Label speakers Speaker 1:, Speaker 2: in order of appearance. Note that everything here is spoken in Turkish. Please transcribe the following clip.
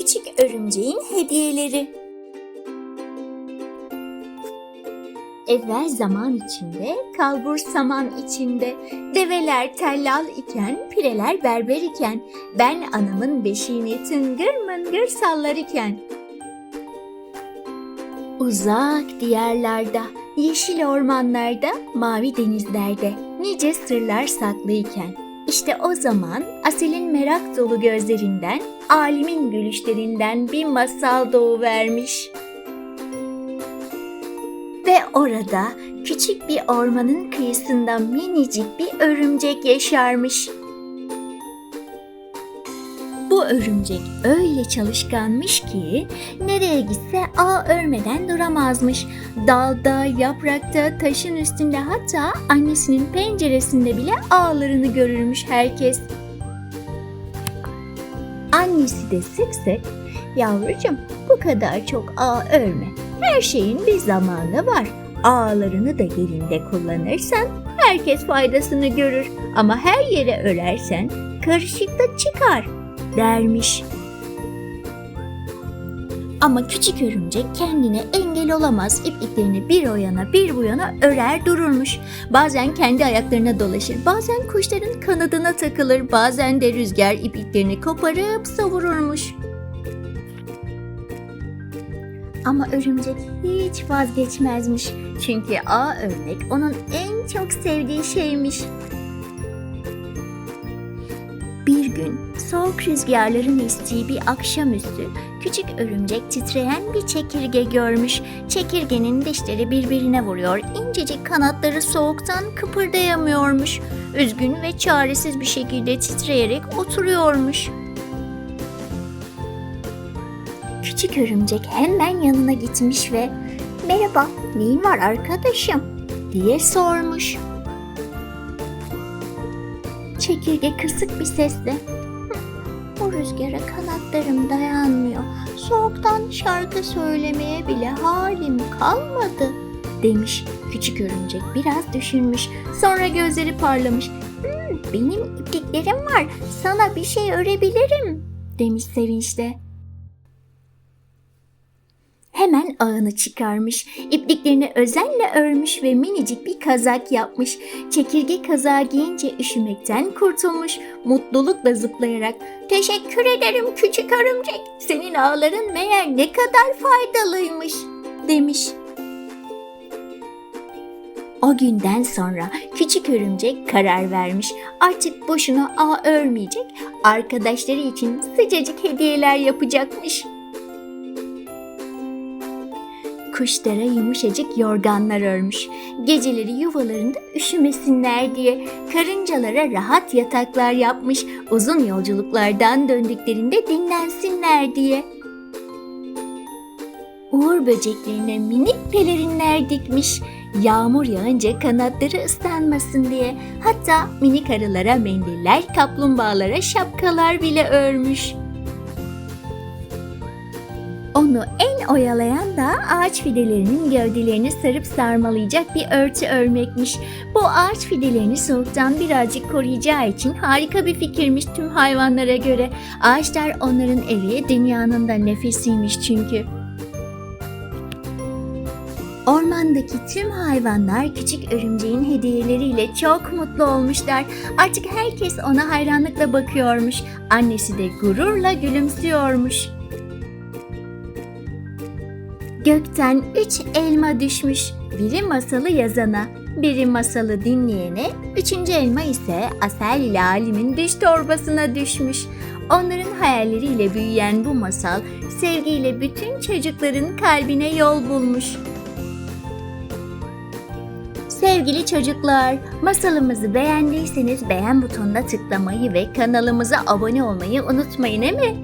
Speaker 1: Küçük örümceğin hediyeleri. Evvel zaman içinde, kalbur saman içinde, develer tellal iken, pireler berber iken, ben anamın beşiğini tıngır mıngır sallar iken. Uzak diyarlarda, yeşil ormanlarda, mavi denizlerde, nice sırlar saklıyken, işte o zaman Asel'in merak dolu gözlerinden, alimin gülüşlerinden bir masal doğuvermiş. Ve orada küçük bir ormanın kıyısında minicik bir örümcek yaşarmış. Örümcek öyle çalışkanmış ki nereye gitse ağ örmeden duramazmış. Dalda, yaprakta, taşın üstünde hatta annesinin penceresinde bile ağlarını görürmüş herkes. Annesi de sık sık yavrucuğum bu kadar çok ağ örme. Her şeyin bir zamanı var. Ağlarını da yerinde kullanırsan herkes faydasını görür. Ama her yere örersen karışıklık çıkar dermiş. Ama küçük örümcek kendine engel olamaz. İpliklerini bir o yana bir bu yana örer dururmuş. Bazen kendi ayaklarına dolaşır, bazen kuşların kanadına takılır, bazen de rüzgar ipliklerini koparıp savururmuş. Ama örümcek hiç vazgeçmezmiş. Çünkü ağ örmek onun en çok sevdiği şeymiş. Bir gün soğuk rüzgarların estiği bir akşamüstü küçük örümcek titreyen bir çekirge görmüş. Çekirgenin dişleri birbirine vuruyor. incecik kanatları soğuktan kıpırdayamıyormuş. Üzgün ve çaresiz bir şekilde titreyerek oturuyormuş. Küçük örümcek hemen yanına gitmiş ve "Merhaba, neyin var arkadaşım?" diye sormuş. Çekirge kısık bir sesle "Hı, "Bu rüzgara kanatlarım dayanmıyor. Soğuktan şarkı söylemeye bile halim kalmadı." demiş. Küçük örümcek biraz düşünmüş. Sonra gözleri parlamış. "Hmm, benim ipliklerim var. Sana bir şey örebilirim." demiş sevinçle. Hemen ağını çıkarmış, ipliklerini özenle örmüş ve minicik bir kazak yapmış. Çekirge kazağı giyince üşümekten kurtulmuş, mutlulukla zıplayarak ''Teşekkür ederim küçük örümcek, senin ağların meğer ne kadar faydalıymış.'' demiş. O günden sonra küçük örümcek karar vermiş. Artık boşuna ağ örmeyecek, arkadaşları için sıcacık hediyeler yapacakmış. Kuşlara yumuşacık yorganlar örmüş. Geceleri yuvalarında üşümesinler diye karıncalara rahat yataklar yapmış. Uzun yolculuklardan döndüklerinde dinlensinler diye. Uğur böceklerine minik pelerinler dikmiş. Yağmur yağınca kanatları ıslanmasın diye. Hatta minik arılara mendiller, kaplumbağalara şapkalar bile örmüş. Onu en oyalayan da ağaç fidelerinin gövdelerini sarıp sarmalayacak bir örtü örmekmiş. Bu ağaç fidelerini soğuktan birazcık koruyacağı için harika bir fikirmiş tüm hayvanlara göre. Ağaçlar onların evi, dünyanın da nefesiymiş çünkü. Ormandaki tüm hayvanlar küçük örümceğin hediyeleriyle çok mutlu olmuşlar. Artık herkes ona hayranlıkla bakıyormuş. Annesi de gururla gülümsüyormuş. Gökten üç elma düşmüş. Biri masalı yazana, biri masalı dinleyene, üçüncü elma ise Asel ile Alim'in düş torbasına düşmüş. Onların hayalleriyle büyüyen bu masal, sevgiyle bütün çocukların kalbine yol bulmuş. Sevgili çocuklar, masalımızı beğendiyseniz beğen butonuna tıklamayı ve kanalımıza abone olmayı unutmayın, değil mi?